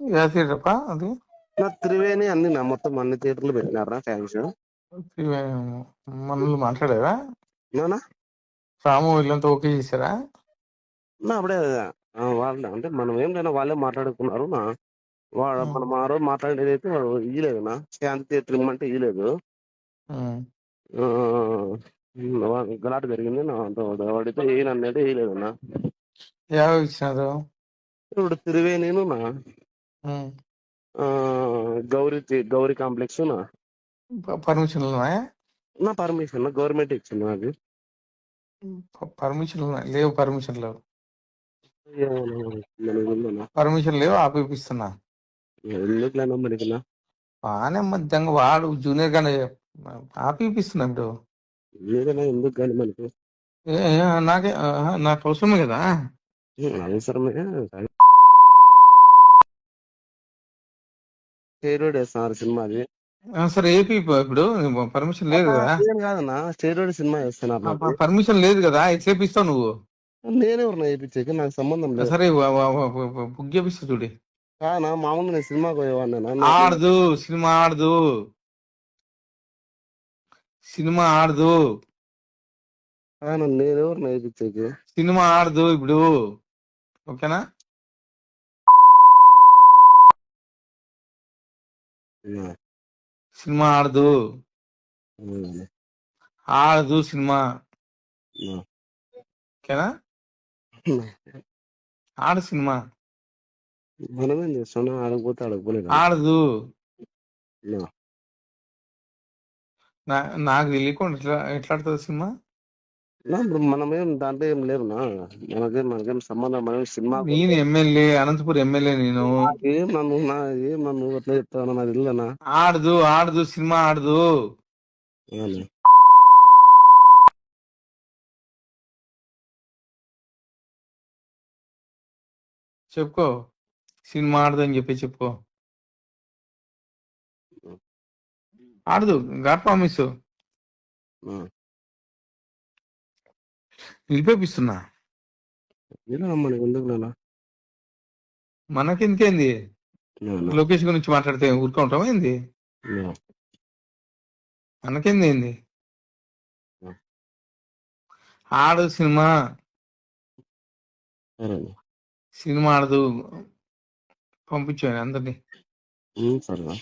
ఏ theatre పా అది? నా త్రివేణి అన్ని నా మొత్తం అన్ని థియేటర్లు పెట్టినారా ఫ్యాన్స్ మనల్ని మాట్లాడారా నానా రాము వీళ్ళంతా ఓకే చేశారా? నా అప్పుడే వాళ్ళ అంటే మనం ఏం లేనా వాళ్ళే మాట్లాడుకున్నారు నా. వాడు. మనం ఆ రోజు మాట్లాడేది అయితే వాడు ఇయ్యలేదు నా. శాంతి థియేటర్ ఇమ్మంటే ఇయ్యలేదు. గలాట జరిగింది నా. వాడితే ఏ అన్నట్టు వేయలేదు నా. యాభై ఇచ్చినారు. ఇప్పుడు త్రివేణిను నా. గౌరీ గౌరీ కాంప్లెక్స్ నా? ప- పర్మిషన్లు ఉన్నాయా నా పర్మిషన్ గవర్నమెంట్ ఇచ్చింది నాకు ప- పర్మిషన్లు ఉన్నాయి లేవు మనకి ఉందన్నా పర్మిషన్ లేవు ఆపిపిస్తున్నా. ఎందుకులేనా మనకి బాగానే మధ్యంగా వాడు జూనియర్ గానే ఆపిపిస్తున్నా ఇప్పుడు. ఏదైనా ఎందుకు కానీ మనకి? నాకే నాకు అవసరమే కదా? అవసరమే స్టేరోడ్ వేస్తున్నారు సినిమాది. ఆ, సరే ఏపీ ఇప్పు- ఇప్పుడు? పర్మిషన్ లేదు కదా? కాదన్నా స్టేరోడ్ సినిమా వేస్తున్నారు. పర్మిషన్ లేదు కదా ఎంతసేపు ఇస్తావు నువ్వు? నేనే ఉన్నా వేయించేకి నాకు సంబంధం లేదు. సరే బుక్ చేపిస్తా చూడి. కానా మామూలు నేను సినిమాకి పోయేవాడినా ఆడదు సినిమా ఆడదు. సినిమా ఆడదు. కానా నేనెవరు వేయించేకి సినిమా ఆడదు ఇప్పుడు. ఓకేనా? సినిమా ఆడదు. ఆడదు సినిమా. ఓకేనా? ఆడ సినిమా. మనమేం చేస్తున్నా? ఆడకపోతే ఆడకపోలేదు? ఆడదు. నా నాకు తెలియకుండా ఎట్లా ఎట్లా ఆడుతుంది సినిమా? ఇప్పుడు మనమేం దాంట్లో ఏం లేవునా మనకేం మనకేం సంబంధం మనం సినిమా నేను ఎమ్మెల్యే అనంతపురం ఎమ్మెల్యే నేను. ఏం నన్ను నా ఏం నన్ను అట్లా చెప్తాను నాకు తెలియదనా ఆడదు ఆడదు సినిమా ఆడదు? చెప్పుకో. సినిమా ఆడదు అని చెప్పి చెప్పుకో. ఆడదు గాడ్ ప్రామిస్. నిలిపేపిస్తున్నా మనకి ఎందుకు నానా మనకెందుకేంది? అవునా? లోకేష్ గురించి మాట్లాడితే ఊరుకుంటాం ఏంది? అవునా? మనకేంది ఏంది. ఆడు సినిమా. సినిమా ఆడదు. పంపించాను అందరినీ. సరేనా.